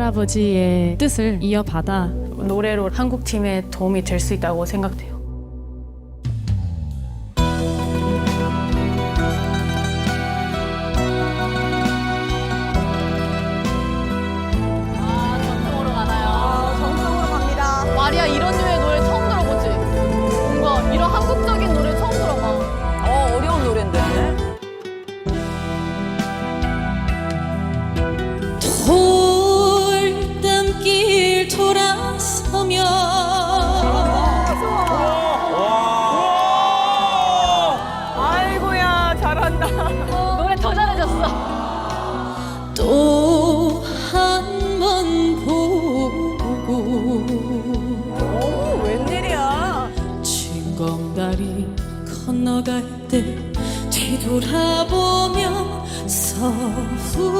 할아버지의 뜻을 이어받아 노래로 한국 팀에 도움이 될 수 있다고 생각돼요. 걸어갈 때 뒤돌아보며 서울로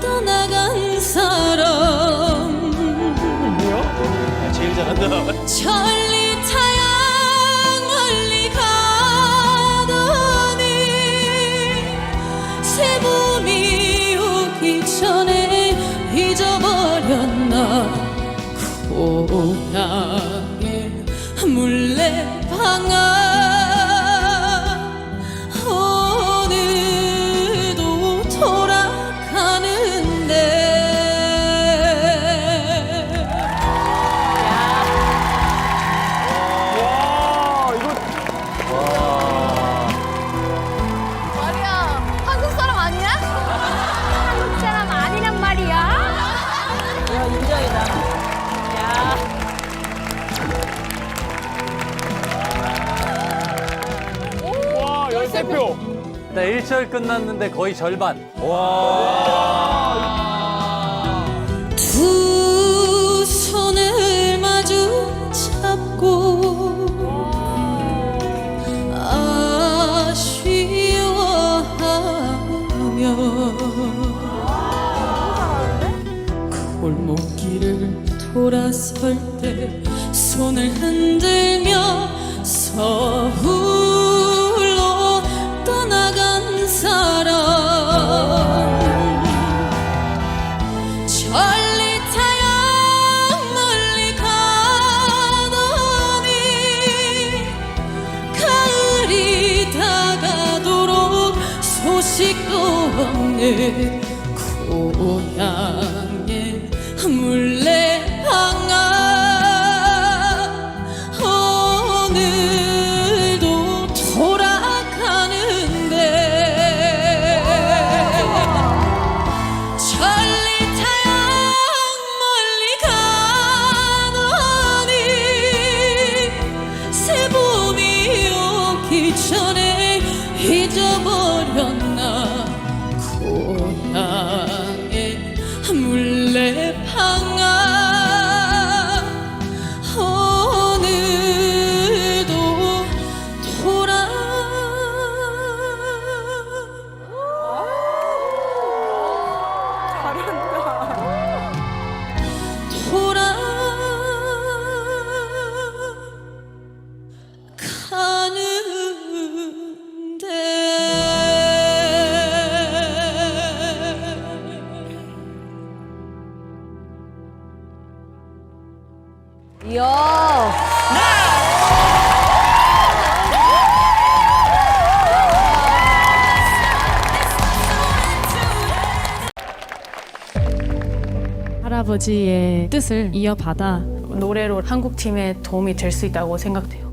떠나간 사람 뭐야? 아, 제일 잘한다 대표. 네, 1절 끝났는데 거의 절반. 두 손을 마주 잡고 아쉬워하며 그 골목길을 돌아설 때 손을 흔들며 서울 멀리 차여 멀리 가더니 가을이 다가도록 소식도 없는 고향. future 이야. 할아버지의 뜻을 이어받아 노래로 한국 팀에 도움이 될 수 있다고 생각돼요.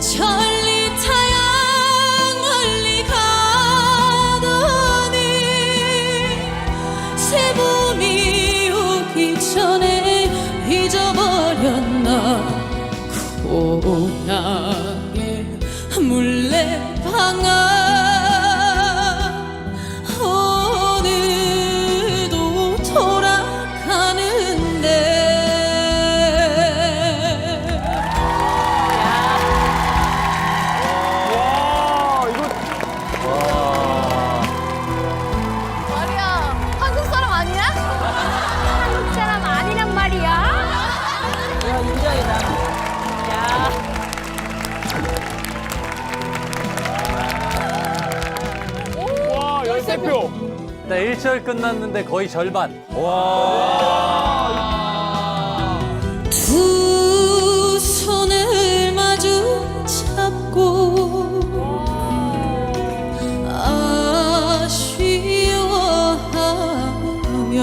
천리 타양 멀리 가더니 새 봄이 오기 전에 잊어버렸나? 고향의 물레방아 와, 13표. 나 1절 끝났는데 거의 절반. 두 손을 마주 잡고 아쉬워하며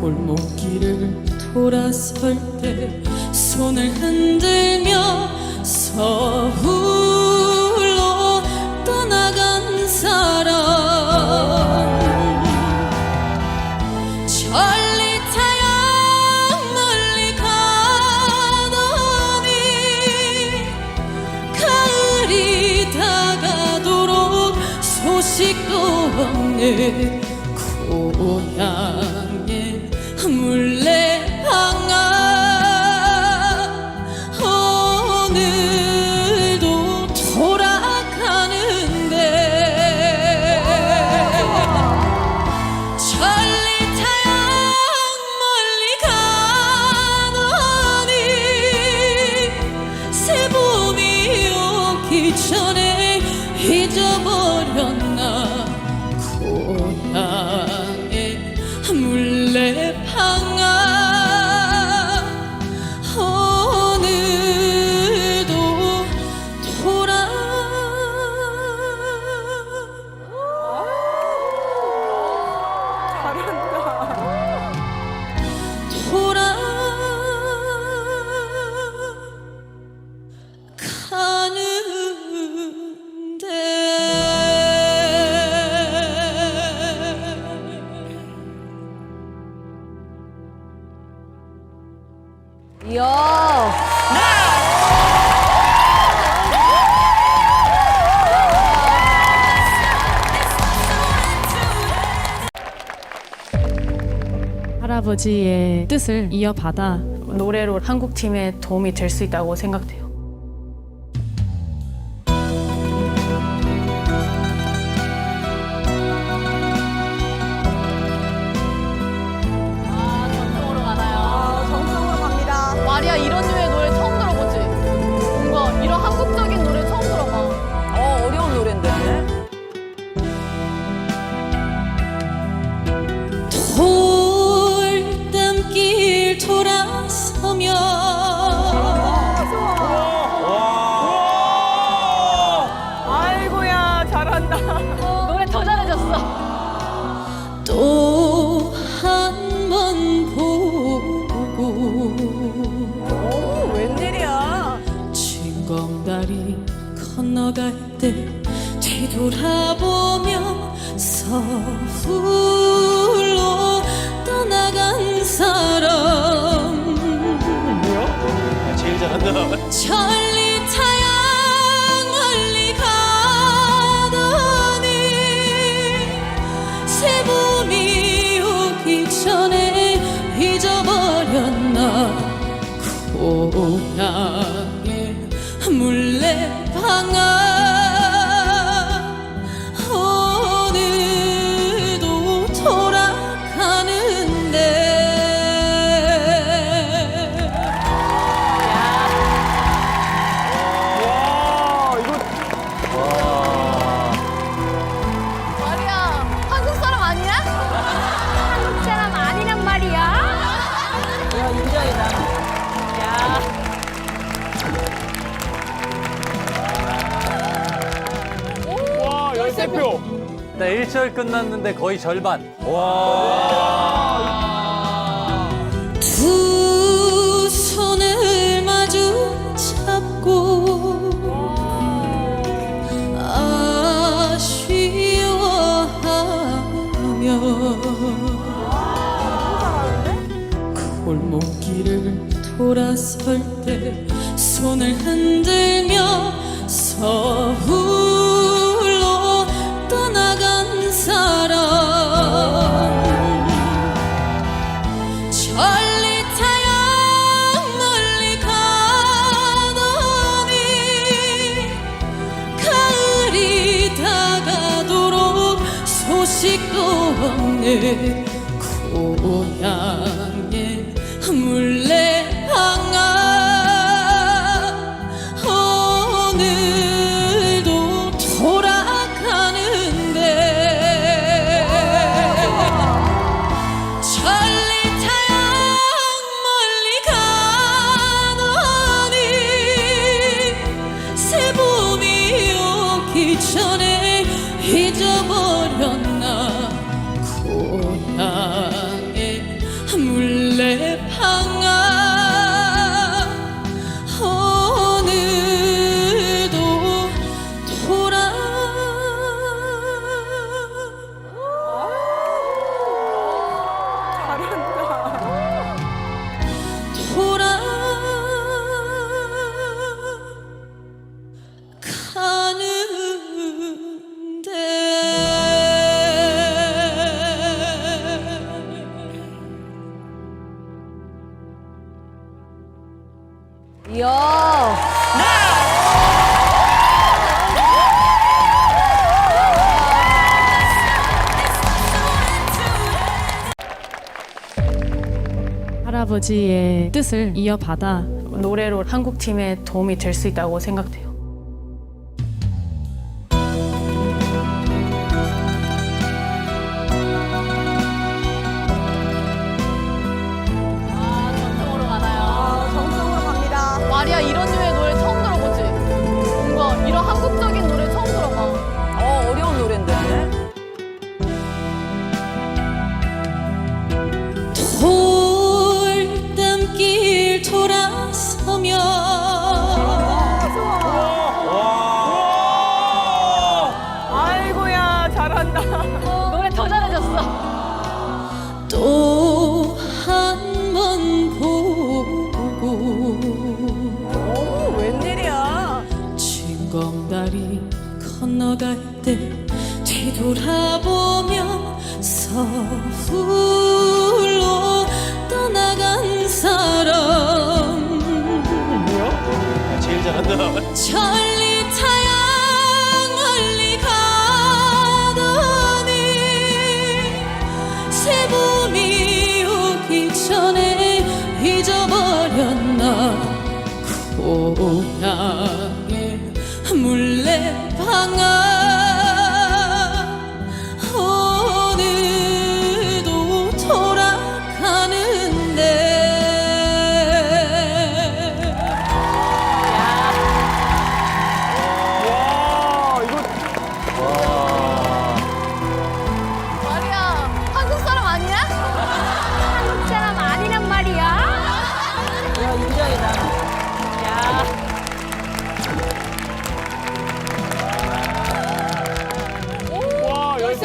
골목길을 돌아설 때 손을 흔들며 서울 없는 고향 아버지의 뜻을 이어받아 노래로 한국 팀에 도움이 될 수 있다고 생각돼요. 건너갈 때 뒤돌아보며 서울로 떠나간 사람 뭐야? 아, 제일 잘한다. 천리 타양 멀리 가더니 새 봄이 오기 전에 잊어버렸나 고향의 물레방아 1절 끝났는데 거의 절반. 와. 두 손을 마주 잡고 아쉬워하며 그 골목길을 돌아설 때 손을 흔들며 서울 아직도 없는 고향의 물레 할아버지의 뜻을 이어받아 노래로 한국 팀에 도움이 될 수 있다고 생각돼요. 고향의 물레방아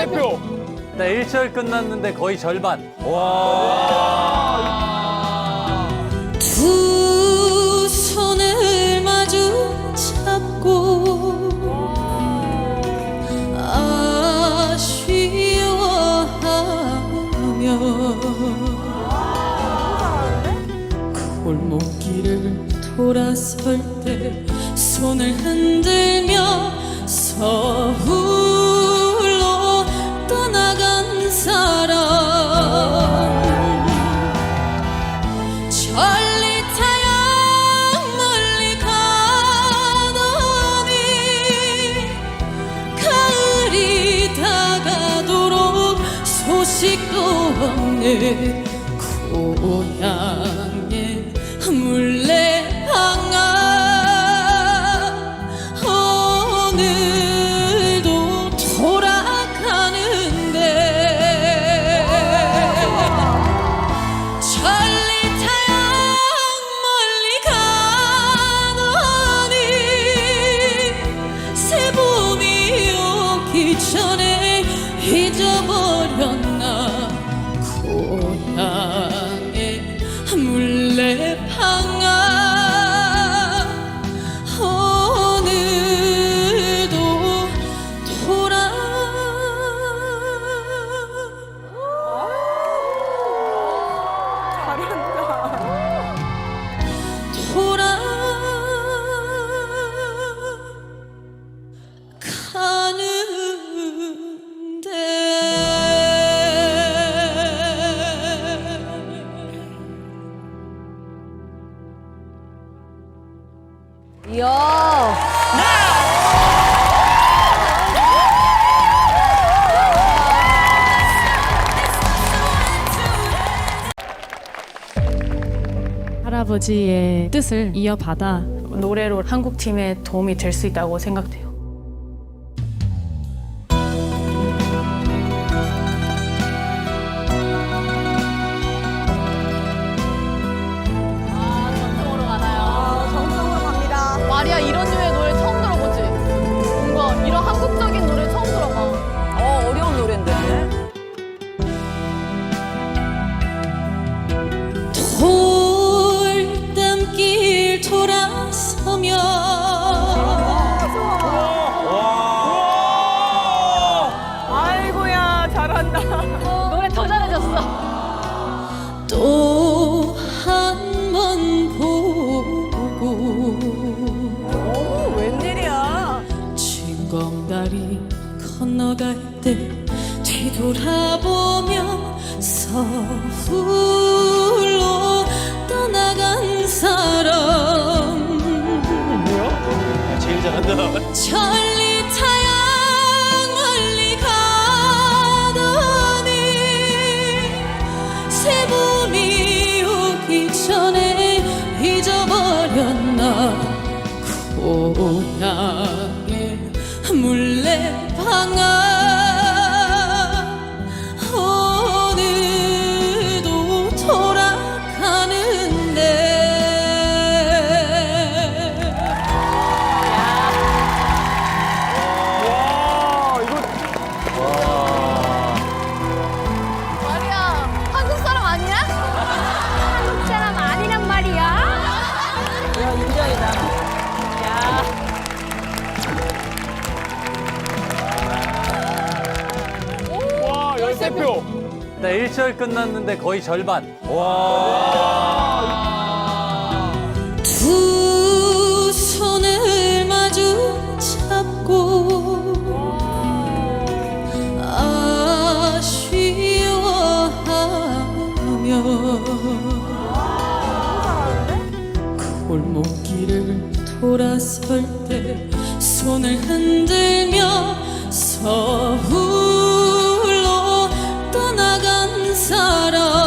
대표. 네, 1절 끝났는데 거의 절반. 두 손을 마주 잡고 아쉬워하며 그 골목길을 돌아설 때 손을 흔들며 서울 자식도 없는 고향에 물레항아. 오늘도 돌아가는데. 천리 타양 멀리 가노니 새봄이 오기 전에 잊어버 이야. 할아버지의 뜻을 이어받아 노래로 한국 팀에 도움이 될 수 있다고 생각돼요. 사람. 뭐야? 아, 제일 잘한다. 천리 타양 멀리 가더니 새 봄이 오기 전에 잊어버렸나? 고향의 물레방아 1절 끝났는데 거의 절반. 두 손을 마주 잡고 아쉬워하며 그 골목길을 돌아설 때 손을 흔들며 서울 sorrow